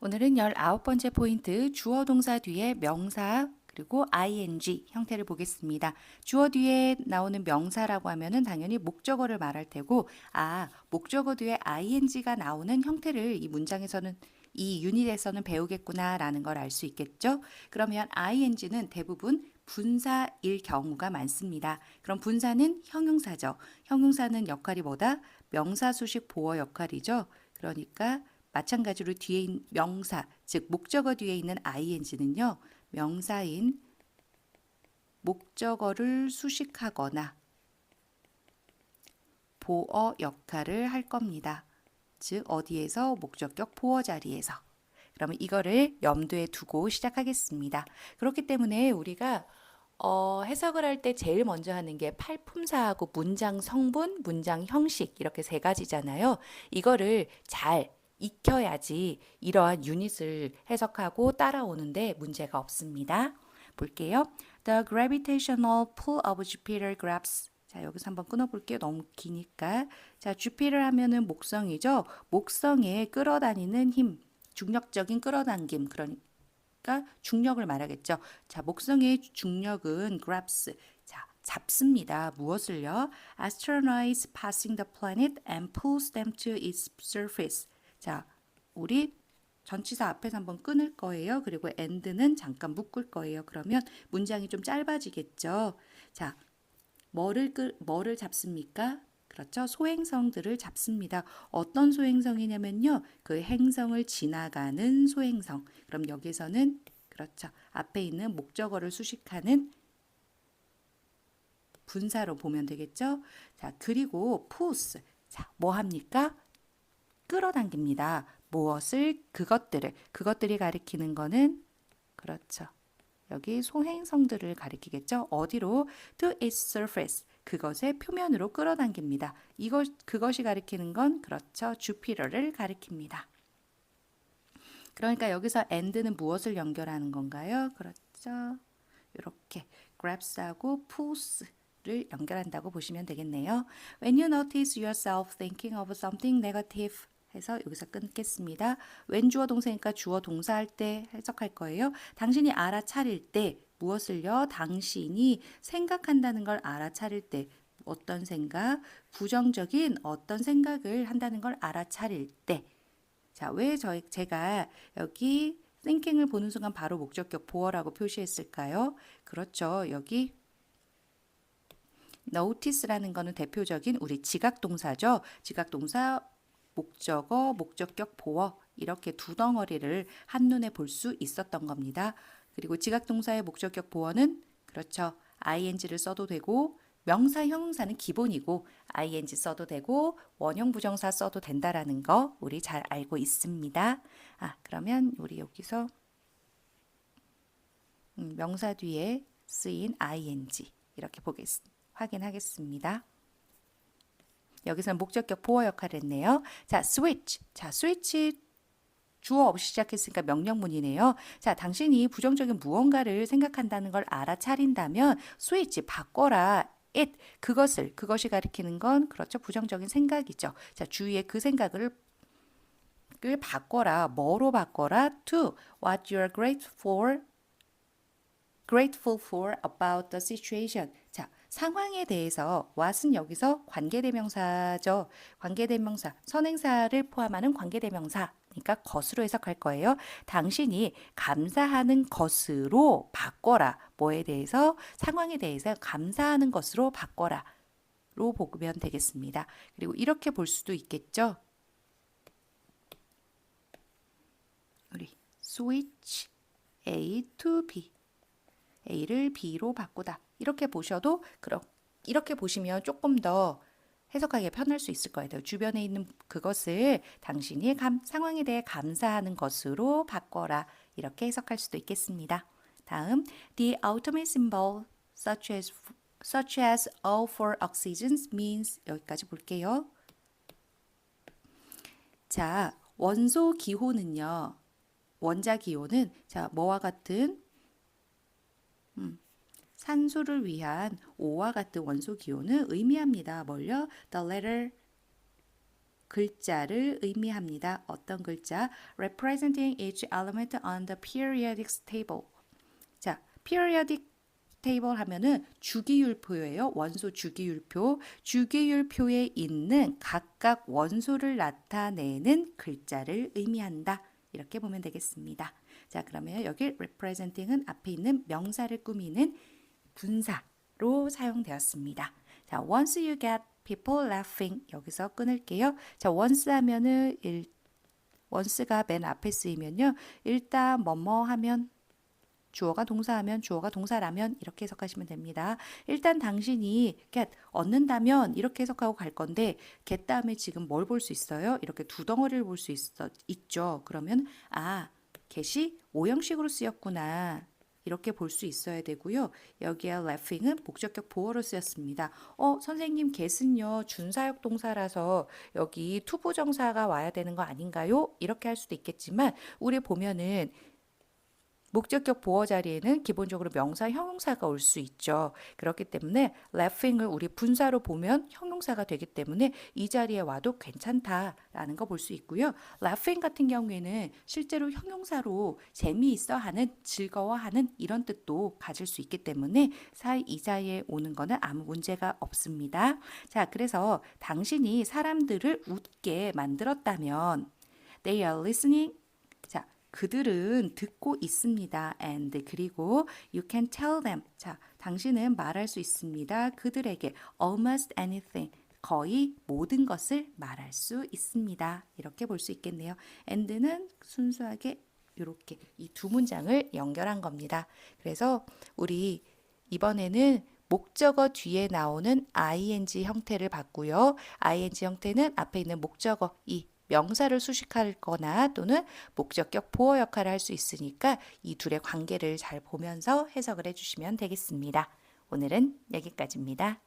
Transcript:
오늘은 19번째 포인트 주어 동사 뒤에 명사 그리고 ing 형태를 보겠습니다. 주어 뒤에 나오는 명사라고 하면은 당연히 목적어를 말할 테고 아, 목적어 뒤에 ing가 나오는 형태를 이 문장에서는 이 유닛에서는 배우겠구나라는 걸 알 수 있겠죠? 그러면 ing는 대부분 분사일 경우가 많습니다. 그럼 분사는 형용사죠. 형용사는 역할이 뭐다? 명사 수식 보어 역할이죠. 그러니까 마찬가지로 뒤에 있는 명사, 즉 목적어 뒤에 있는 ing는요. 명사인 목적어를 수식하거나 보어 역할을 할 겁니다. 즉 어디에서 목적격 보어 자리에서. 그러면 이거를 염두에 두고 시작하겠습니다. 그렇기 때문에 우리가 어, 해석을 할 때 제일 먼저 하는 게 팔품사하고 문장 성분, 문장 형식 이렇게 세 가지잖아요. 이거를 잘 익혀야지 이러한 유닛을 해석하고 따라오는데 문제가 없습니다. 볼게요. The gravitational pull of Jupiter grabs 자, 여기서 한번 끊어볼게요. 너무 기니까. 자, 주피를 하면은 목성이죠. 목성에 끌어다니는 힘, 중력적인 끌어당김. 그러니까 중력을 말하겠죠. 자, 목성의 중력은 grabs. 자, 잡습니다. 무엇을요? Astronauts passing the planet and pulls them to its surface. 자, 우리 전치사 앞에서 한번 끊을 거예요. 그리고 and는 잠깐 묶을 거예요. 그러면 문장이 좀 짧아지겠죠. 자, 뭐를 끌, 뭐를 잡습니까? 그렇죠. 소행성들을 잡습니다. 어떤 소행성이냐면요. 그 행성을 지나가는 소행성. 그럼 여기서는 그렇죠. 앞에 있는 목적어를 수식하는 분사로 보면 되겠죠. 자, 그리고 push. 자, 뭐 합니까? 끌어당깁니다. 무엇을 그것들을 그것들이 가리키는 거는 그렇죠. 여기 소행성들을 가리키겠죠. 어디로 to its surface 그것의 표면으로 끌어당깁니다. 이것 그것이 가리키는 건 그렇죠. 주피터를 가리킵니다. 그러니까 여기서 and는 무엇을 연결하는 건가요? 그렇죠. 이렇게 grabs하고 pulls를 연결한다고 보시면 되겠네요. When you notice yourself thinking of something negative 해서 여기서 끊겠습니다. 웬 주어 동사니까 주어 동사할 때 해석할 거예요. 당신이 알아차릴 때 무엇을요? 당신이 생각한다는 걸 알아차릴 때 어떤 생각? 부정적인 어떤 생각을 한다는 걸 알아차릴 때. 자, 왜 저희 제가 여기 thinking을 보는 순간 바로 목적격 보어라고 표시했을까요? 그렇죠. 여기 notice라는 거는 대표적인 우리 지각 동사죠. 지각 동사 목적어, 목적격 보어 이렇게 두 덩어리를 한눈에 볼 수 있었던 겁니다. 그리고 지각 동사의 목적격 보어는 그렇죠. ing를 써도 되고 명사 형용사는 기본이고 ing 써도 되고 원형 부정사 써도 된다라는 거 우리 잘 알고 있습니다. 아, 그러면 우리 여기서 음, 명사 뒤에 쓰인 ing 이렇게 보겠 확인하겠습니다. 여기서는 목적격 보어 역할을 했네요. 자, switch. 자, switch 주어 없이 시작했으니까 명령문이네요. 자, 당신이 부정적인 무언가를 생각한다는 걸 알아차린다면 switch 바꿔라. it 그것을 그것이 가리키는 건 그렇죠. 부정적인 생각이죠. 자, 주위에 그 생각을 을 바꿔라. 뭐로 바꿔라? to what you are grateful for grateful for about the situation. 자, 상황에 대해서 what은 여기서 관계대명사죠. 관계대명사, 선행사를 포함하는 관계대명사. 그러니까 것으로 해석할 거예요. 당신이 감사하는 것으로 바꿔라. 뭐에 대해서? 상황에 대해서 감사하는 것으로 바꿔라. 로 보면 되겠습니다. 그리고 이렇게 볼 수도 있겠죠. 우리 switch A to B. A를 B로 바꾸다. 이렇게 보셔도 그럼 이렇게 보시면 조금 더 해석하기 편할 수 있을 거예요. 주변에 있는 그것을 당신이 감, 상황에 대해 감사하는 것으로 바꿔라. 이렇게 해석할 수도 있겠습니다. 다음, the ultimate symbol such as such as all for oxygen means 여기까지 볼게요. 자, 원소 기호는요. 원자 기호는 자, 뭐와 같은 음, 산소를 위한 O와 같은 원소 기호는 의미합니다. 뭘요? The letter 글자를 의미합니다. 어떤 글자? representing each element on the periodic table. 자, periodic table 하면은 주기율표예요. 원소 주기율표. 주기율표에 있는 각각 원소를 나타내는 글자를 의미한다. 이렇게 보면 되겠습니다. 자, 그러면 여기 representing은 앞에 있는 명사를 꾸미는 분사로 사용되었습니다. 자, once you get people laughing 여기서 끊을게요. 자, once 하면은 일 once가 맨 앞에 쓰이면요. 일단 뭐뭐 하면 주어가 동사하면 주어가 동사라면 이렇게 해석하시면 됩니다. 일단 당신이 get 얻는다면 이렇게 해석하고 갈 건데 get 다음에 지금 뭘 볼 수 있어요? 이렇게 두 덩어리를 볼 수 있어 있죠. 그러면 아 get이 오형식으로 쓰였구나. 이렇게 볼 수 있어야 되고요. 여기에 laughing은 목적격 보어로 쓰였습니다. 어, 선생님 get은요 준사역 동사라서 여기 투부정사가 와야 되는 거 아닌가요? 이렇게 할 수도 있겠지만 우리 보면은 목적격 보어 자리에는 기본적으로 명사, 형용사가 올 수 있죠. 그렇기 때문에 laughing을 우리 분사로 보면 형용사가 되기 때문에 이 자리에 와도 괜찮다라는 거 볼 수 있고요. laughing 같은 경우에는 실제로 형용사로 재미있어 하는, 즐거워하는 이런 뜻도 가질 수 있기 때문에 사이 이 자리에 오는 거는 아무 문제가 없습니다. 자, 그래서 당신이 사람들을 웃게 만들었다면 they are listening 자, 그들은 듣고 있습니다. and 그리고 you can tell them. 자, 당신은 말할 수 있습니다. 그들에게 almost anything. 거의 모든 것을 말할 수 있습니다. 이렇게 볼 수 있겠네요. and는 순수하게 이렇게 이 두 문장을 연결한 겁니다. 그래서 우리 이번에는 목적어 뒤에 나오는 ing 형태를 봤고요. ing 형태는 앞에 있는 목적어 이 명사를 수식할 거나 또는 목적격 보어 역할을 할 수 있으니까 이 둘의 관계를 잘 보면서 해석을 해주시면 되겠습니다. 오늘은 여기까지입니다.